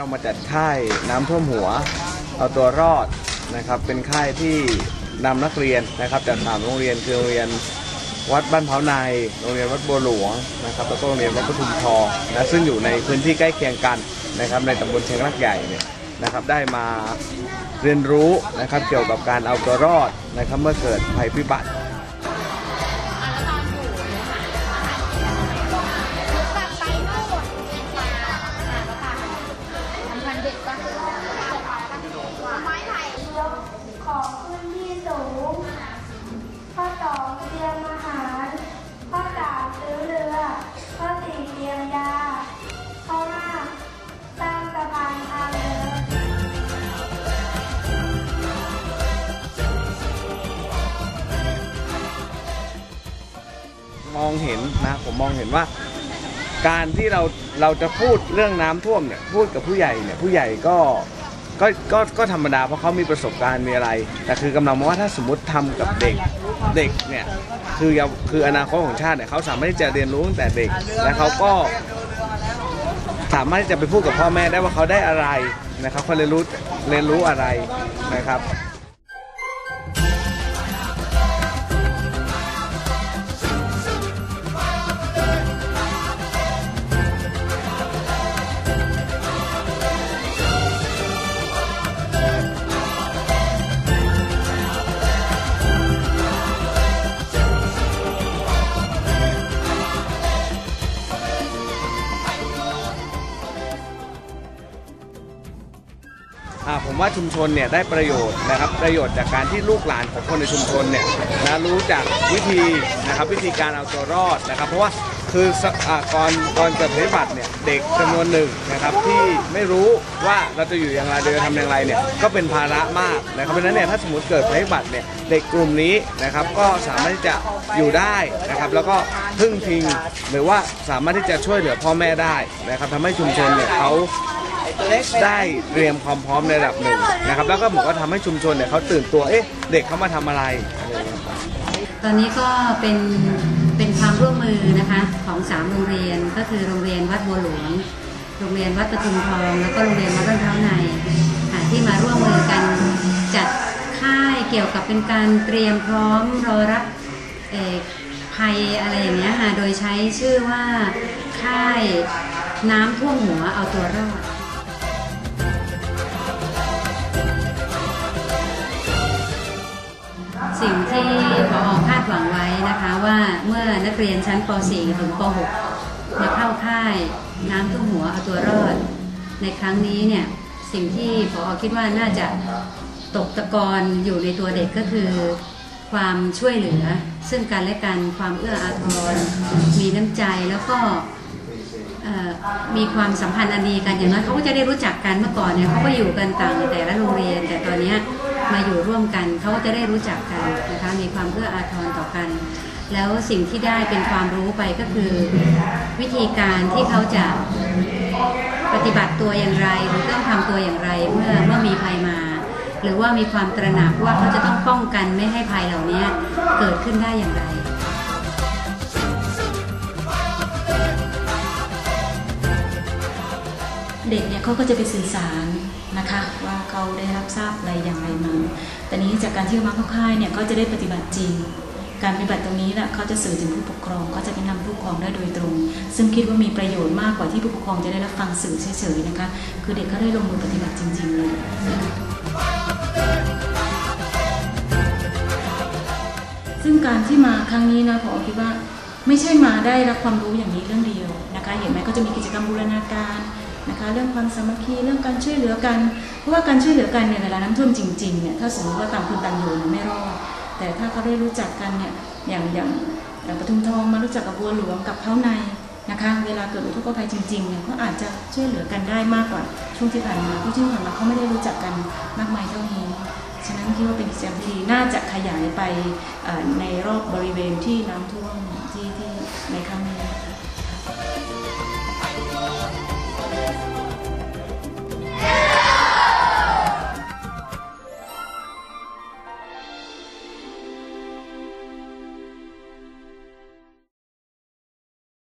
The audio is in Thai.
เรามาจัดค่ายน้ำท่วมหัว เอาตัวรอดนะครับ เป็นค่ายที่นำนักเรียนนะครับจากสามโรงเรียนคือโรงเรียนวัดบ้านเผาในโรงเรียนวัดบัวหลวงนะครับแล้วก็โรงเรียนวัดปทุมทองนะซึ่งอยู่ในพื้นที่ใกล้เคียงกันนะครับในตำบลเชียงรักใหญ่เนี่ยนะครับได้มาเรียนรู้นะครับเกี่ยวกับการเอาตัวรอดนะครับเมื่อเกิดภัยพิบัติ องเตรียมอาหารข้อสามซื้อเรือข้อสี่เตรียมยาข้อห้าสร้างสะพานทางเดินมองเห็นนะผมมองเห็นว่า การที่เราเราจะพูดเรื่องน้ำท่วมเนี่ยพูดกับผู้ใหญ่เนี่ยผู้ใหญ่ก็ ก็ก็ก็ธรรมดาเพราะเขามีประสบการณ์มีอะไร แต่คือกำลังมองว่าถ้าสมมติทำกับเด็กเด็กเนี่ยคือยาคืออนาคตของชาติเนี่ยเขาสามารถที่จะเรียนรู้ตั้งแต่เด็ก และเขาก็สามารถที่จะไปพูดกับพ่อแม่ได้ว่าเขาได้อะไรนะครับเขาเรียนรู้เรียนรู้อะไรนะครับ ผมว่าชุมชนเนี่ยได้ประโยชน์นะครับประโยชน์จากการที่ลูกหลานของคนในชุมชนเนี่ยนะรู้จักวิธีนะครับวิธีการเอาตัวรอดนะครับ เพราะว่าคือสัก่อนก่อนเกิดภัยพิบัติเนี่ยเด็กจำนวนหนึ่งนะครับที่ไม่รู้ว่าเราจะอยู่อย่างไรเราจะทำอย่างไรเนี่ยก็เป็นภาระมากนะครับเพราะฉะนั้นเนี่ยถ้าสมมติเกิดภัยพิบัติเนี่ยเด็กกลุ่มนี้นะครับก็สามารถที่จะอยู่ได้นะครับแล้วก็พึ่งพิงหรือว่าสามารถที่จะช่วยเหลือพ่อแม่ได้นะครับทำให้ชุมชนเนี่ยเขา ได้เตรียมความพร้อมในระดับหนึ่งนะครับ แล้วก็บอกว่าทำให้ชุมชนเนี่ยเขาตื่นตัวเอ๊ะเด็กเขามาทำอะไรอะไรอย่างเงี้ยครับตอนนี้ก็เป็นเป็นความร่วมมือนะคะของสามโรงเรียนก็คือโรงเรียนวัดบัวหลวง โรงเรียนวัดปทุมทอง แล้วก็โรงเรียนวัดบ้านเท้าในค่ะที่มาร่วมมือกันจัดค่ายเกี่ยวกับเป็นการเตรียมพร้อมรอรับเอ่อภัยอะไรอย่างเงี้ยค่ะโดยใช้ชื่อว่าค่ายน้ำท่วมหัวเอาตัวรอด นะคะว่าเมื่อนักเรียนชั้นป .4 ถึงป .6 มาเข้าค่ายน้ำท่วมหัวเอาตัวรอด ในครั้งนี้เนี่ยสิ่งที่พอคิดว่าน่าจะตกตะกอนอยู่ในตัวเด็กก็คือ ความช่วยเหลือ ซึ่งกันและกันความเอื้ออาทร มีน้ำใจแล้วก็มีความสัมพันธ์อันดีกันอย่างน้อยเขาก็จะได้รู้จักกันเมื่อก่อนเนี่ยเขาก็อยู่กันต่างแต่ละโรงเรียน แต่ตอนเนี้ย มาอยู่ร่วมกันเขาก็จะได้รู้จักกันนะคะมีความเอื้ออาทรต่อกัน แล้วสิ่งที่ได้เป็นความรู้ไปก็คือ วิธีการที่เขาจะปฏิบัติตัวอย่างไร หรือต้องทำตัวอย่างไรเมื่อเมื่อมีภัยมา หรือว่ามีความตระหนักว่าเขาจะต้องป้องกันไม่ให้ภัยเหล่านี้เกิดขึ้นได้อย่างไรเด็กเนี่ยเขาก็จะไปสื่อสาร นะคะ ว่าเขาได้รับทราบอะไรอย่างไรมาแต่นี้จากการที่มาเข้าค่ายเนี่ยเขาจะได้ปฏิบัติจริง การปฏิบัติตรงนี้แหละเขาจะสื่อถึงผู้ปกครองเขาจะแนะนำผู้ปกครองได้โดยตรง ซึ่งคิดว่ามีประโยชน์มากกว่าที่ผู้ปกครองจะได้รับฟังสื่อเฉยๆนะคะ คือเด็กเขาได้ลงมือปฏิบัติจริง ๆ เลยซึ่งการที่มาครั้งนี้นะผมคิดว่าไม่ใช่มาได้รับความรู้อย่างนี้เรื่องเดียวนะคะ เห็นไหมก็จะมีกิจกรรมบูรณาการ นะคะเรื่องความสามัคคีเรื่องการช่วยเหลือกัน เพราะว่าการช่วยเหลือกันเนี่ยเวลาน้ำท่วมจริงๆเนี่ยถ้าสมมติว่าต่างคนต่างอยู่เนี่ยไม่รอดแต่ถ้าเขาได้รู้จักกันเนี่ยอย่างอย่างอย่างปทุมทองมารู้จักกับบัวหลวงกับเท้าในนะคะเวลาเกิดอุทกภัยจริงๆเนี่ยก็อาจจะช่วยเหลือกันได้มากกว่าช่วงที่ผ่านมาเพราะที่ผ่านมาเขาไม่ได้รู้จักกันมากมายเท่านี้ฉะนั้นคิดว่าเป็นกิจกรรมที่ดีน่าจะขยายไปในรอบบริเวณที่น้ำท่วมที่ที่ในครั้งนี้